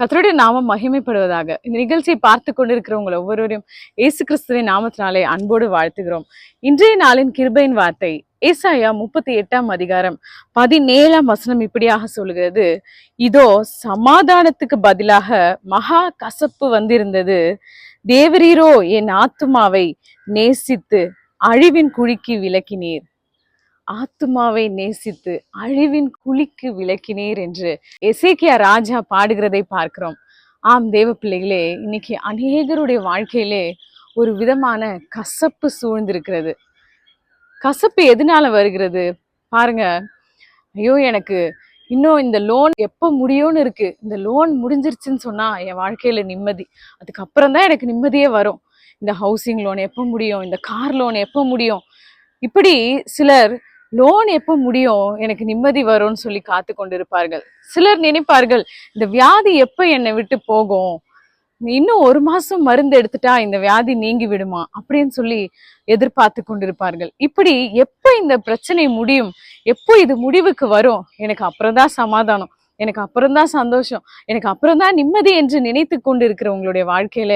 கத்தருடைய நாமம் மகிமைப்படுவதாக. இந்த நிகழ்ச்சியை பார்த்து கொண்டிருக்கிறவங்களை ஒவ்வொருவரையும் இயேசு கிறிஸ்துவின் நாமத்தினாலே அன்போடு வாழ்த்துகிறோம். இன்றைய நாளின் கிருபையின் வார்த்தை ஏசாயா முப்பத்தி எட்டாம் அதிகாரம் பதினேழாம் வசனம் இப்படியாக சொல்கிறது இதோ சமாதானத்துக்கு பதிலாக மகா கசப்பு வந்திருந்தது. தேவரீரோ என் ஆத்துமாவை நேசித்து அழிவின் குழிக்கு விளக்கினீர் ஆத்துமாவை நேசித்து அழிவின் குழிக்கு விளக்கினீர் என்று எசேக்கியா ராஜா பாடுகிறதை பார்க்கிறோம். ஆம் தேவ பிள்ளைகளே இன்னைக்கு அநேகருடைய வாழ்க்கையிலே ஒரு விதமான கசப்பு சூழ்ந்திருக்கிறது. கசப்பு எதனால வருகிறது? பாருங்க. ஐயோ எனக்கு இன்னும் இந்த லோன் எப்போ முடியும்னு இருக்கு. இந்த லோன் முடிஞ்சிருச்சுன்னு சொன்னா என் வாழ்க்கையில நிம்மதி. அதுக்கப்புறம் தான் எனக்கு நிம்மதியே வரும். இந்த ஹவுசிங் லோன் எப்போ முடியும்? இந்த கார் லோன் எப்போ முடியும்? இப்படி சிலர் லோன் எப்போ முடியும்? எனக்கு நிம்மதி வரும்னு சொல்லி காத்து கொண்டிருப்பார்கள். சிலர் நினைப்பார்கள் இந்த வியாதி எப்போ என்னை விட்டு போகும்? இன்னும் ஒரு மாசம் மருந்து எடுத்துட்டா இந்த வியாதி நீங்கி விடுமா? அப்படின்னு சொல்லி எதிர்பார்த்து கொண்டிருப்பார்கள். இப்படி எப்போ இந்த பிரச்சனை முடியும்? எப்போ இது முடிவுக்கு வரும்? எனக்கு அப்புறம்தான் சமாதானம். எனக்கு அப்புறம்தான் சந்தோஷம். எனக்கு அப்புறம்தான் நிம்மதி என்று நினைத்து கொண்டு இருக்கிற உங்களுடைய வாழ்க்கையில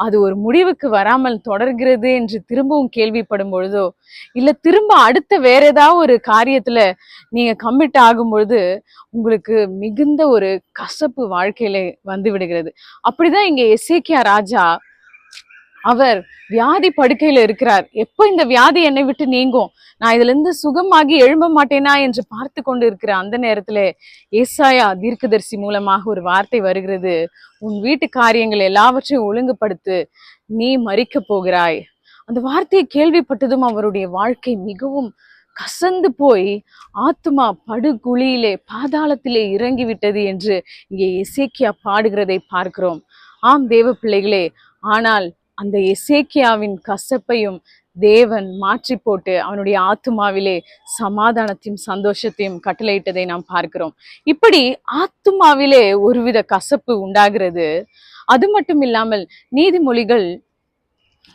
அது ஒரு முடிவுக்கு வராமல் தொடர்கிறது என்று திரும்பவும் கேள்விப்படும் பொழுதோ இல்லை திரும்ப அடுத்த வேற ஏதாவது ஒரு காரியத்துல நீங்க கம்மிட் ஆகும் பொழுது உங்களுக்கு மிகுந்த ஒரு கசப்பு வாழ்க்கையில வந்து விடுகிறது. அப்படிதான் இங்க எஸ்ஏகே ராஜா அவர் வியாதி படுக்கையில இருக்கிறார். எப்போ இந்த வியாதி என்னை விட்டு நீங்கும்? நான் இதுல இருந்து சுகமாகி எழும்ப மாட்டேனா என்று பார்த்து கொண்டு இருக்கிற அந்த நேரத்துல ஏசாயா தீர்க்கதரிசி மூலமாக ஒரு வார்த்தை வருகிறது. உன் வீட்டு காரியங்கள் எல்லாவற்றையும் ஒழுங்குபடுத்து நீ மறிக்க போகிறாய். அந்த வார்த்தையை கேள்விப்பட்டதும் அவருடைய வாழ்க்கை மிகவும் கசந்து போய் ஆத்துமா படுகுழியிலே பாதாளத்திலே இறங்கி விட்டது என்று இங்கே எசேக்கியா பாடுகிறதை பார்க்கிறோம். ஆம் தேவ பிள்ளைகளே ஆனால் அந்த எசேக்கியாவின் கசப்பையும் தேவன் மாற்றி போட்டு அவனுடைய ஆத்துமாவிலே சமாதானத்தையும் சந்தோஷத்தையும் கட்டளையிட்டதை நாம் பார்க்கிறோம். இப்படி ஆத்துமாவிலே ஒருவித கசப்பு உண்டாகிறது. அது மட்டும் இல்லாமல் நீதிமொழிகள்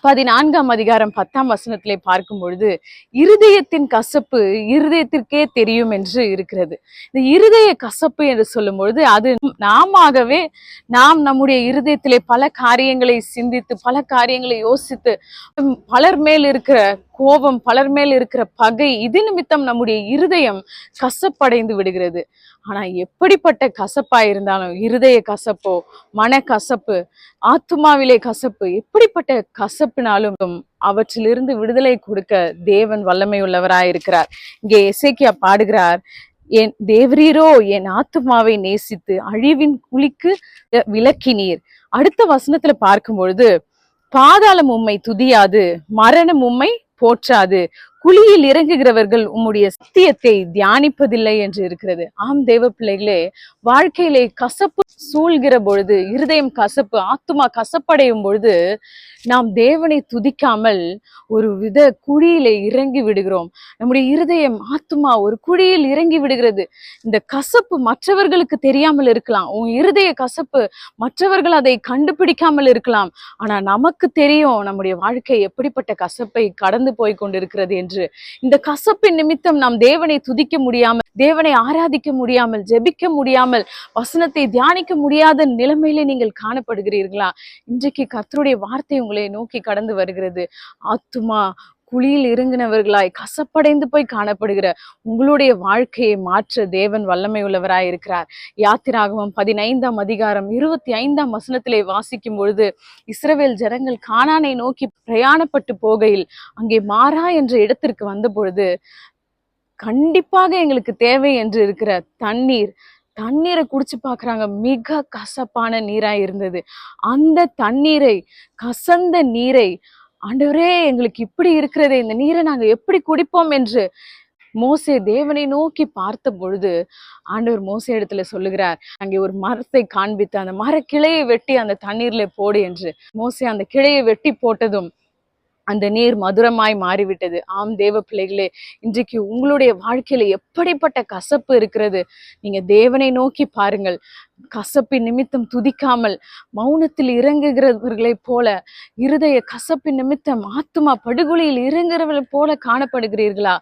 பதினான்காம் அதிகாரம் பத்தாம் வசனத்திலே பார்க்கும் பொழுது இருதயத்தின் கசப்பு இருதயத்திற்கே தெரியும் என்று இருக்கிறது. இந்த இருதய கசப்பு என்று சொல்லும் பொழுது அது நாமவே நாம் நம்முடைய இருதயத்திலே பல காரியங்களை சிந்தித்து பல காரியங்களை யோசித்து பலர் மேல் இருக்கிற கோபம் பலர் மேல் இருக்கிற பகை இது நிமித்தம் நம்முடைய இருதயம் கசப்படைந்து விடுகிறது. ஆனா எப்படிப்பட்ட கசப்பா இருந்தாலும் இருதய கசப்போ மன கசப்பு ஆத்துமாவிலே கசப்பு எப்படிப்பட்ட கசப்பினாலும் அவற்றிலிருந்து விடுதலை கொடுக்க தேவன் வல்லமை உள்ளவராயிருக்கிறார் இங்கே இசைக்கியா பாடுகிறார் என் தேவரீரோ என் ஆத்துமாவை நேசித்து அழிவின் குழிக்கு விளக்கினீர் அடுத்த வசனத்துல பார்க்கும் பொழுது பாதாளம் உம்மை துதியாது மரணம் உம்மை போற்றாது. குழியில் இறங்குகிறவர்கள் உம்முடைய சத்தியத்தை தியானிப்பதில்லை என்று இருக்கிறது. ஆம் தேவ பிள்ளைகளே வாழ்க்கையிலே கசப்பு சூழ்கிற பொழுது இருதயம் கசப்பு ஆத்துமா கசப்படையும் பொழுது நாம் தேவனை துதிக்காமல் ஒரு வித குழியிலே இறங்கி விடுகிறோம். நம்முடைய இருதயம் ஆத்துமா ஒரு குழியில் இறங்கி விடுகிறது. இந்த கசப்பு மற்றவர்களுக்கு தெரியாமல் இருக்கலாம். உன் இருதய கசப்பு மற்றவர்கள் அதை கண்டுபிடிக்காமல் இருக்கலாம். ஆனா நமக்கு தெரியும் நம்முடைய வாழ்க்கை எப்படிப்பட்ட கசப்பை கடந்து போய் கொண்டிருக்கிறது என்று. என்று. இந்த கசப்பின் நிமித்தம் நாம் தேவனை துதிக்க முடியாமல் தேவனை ஆராதிக்க முடியாமல் ஜெபிக்க முடியாமல் வசனத்தை தியானிக்க முடியாத நிலைமையிலே நீங்கள் காணப்படுகிறீர்களா? இன்றைக்கு கர்த்தருடைய வார்த்தை உங்களை நோக்கி கடந்து வருகிறது. ஆத்துமா குழியில் இறங்கினவர்களாய் கசப்படைந்து போய் காணப்படுகிற உங்களுடைய வாழ்க்கையை மாற்ற தேவன் வல்லமை உள்ளவராய் இருக்கிறார். யாத்திராகமம் பதினைந்தாம் அதிகாரம் இருபத்தி ஐந்தாம் வசனத்திலே வாசிக்கும் பொழுது இஸ்ரவேல் ஜனங்கள் காணானை நோக்கி பிரயாணப்பட்டு போகையில் அங்கே மாறா என்ற இடத்திற்கு வந்த பொழுது கண்டிப்பாக எங்களுக்கு தேவை என்று இருக்கிற தண்ணீர் தண்ணீரை குடிச்சு பார்க்குறாங்க. மிக கசப்பான நீரா இருந்தது. அந்த தண்ணீரை கசந்த நீரை ஆண்டவரே எங்களுக்கு இப்படி இருக்கிறதே இந்த நீரை நாங்க எப்படி குடிப்போம் என்று மோசே தேவனை நோக்கி பார்த்த பொழுது ஆண்டவர் மோசே இடத்துல சொல்லுகிறார் அங்கே ஒரு மரத்தை காண்பித்து அந்த மர கிளையை வெட்டி அந்த தண்ணீர்ல போடு என்று. மோசே அந்த கிளையை வெட்டி போட்டதும் அந்த நீர் மதுரமாய் மாறிவிட்டது. ஆம் தேவ பிள்ளைகளே இன்றைக்கு உங்களுடைய வாழ்க்கையில எப்படிப்பட்ட கசப்பு இருக்கிறது? நீங்க தேவனை நோக்கி பாருங்கள். கசப்பின் நிமித்தம் துதிக்காமல் மௌனத்தில் இறங்குகிறவர்களைப் போல இருதய கசப்பின் நிமித்தம் ஆத்துமா படுகொலையில் இறங்குறவர்களைப் போல காணப்படுகிறீர்களா?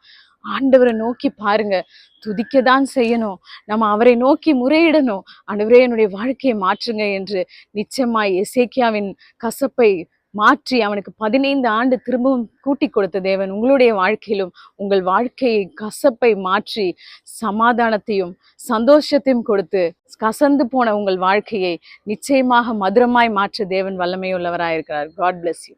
ஆண்டவரை நோக்கி பாருங்க. துதிக்க தான் செய்யணும். நம்ம அவரை நோக்கி முறையிடணும். ஆண்டவரே என்னுடைய வாழ்க்கையை மாற்றுங்க என்று நிச்சயமாய் எசேக்கியாவின் கசப்பை மாற்றி அவனுக்கு பதினைந்து ஆண்டு திரும்பவும் கூட்டி கொடுத்த தேவன் உங்களுடைய வாழ்க்கையிலும் உங்கள் வாழ்க்கையை கசப்பை மாற்றி சமாதானத்தையும் சந்தோஷத்தையும் கொடுத்து கசந்து போன உங்கள் வாழ்க்கையை நிச்சயமாக மதுரமாய் மாற்ற தேவன் வல்லமையுள்ளவராயிருக்கிறார். God bless you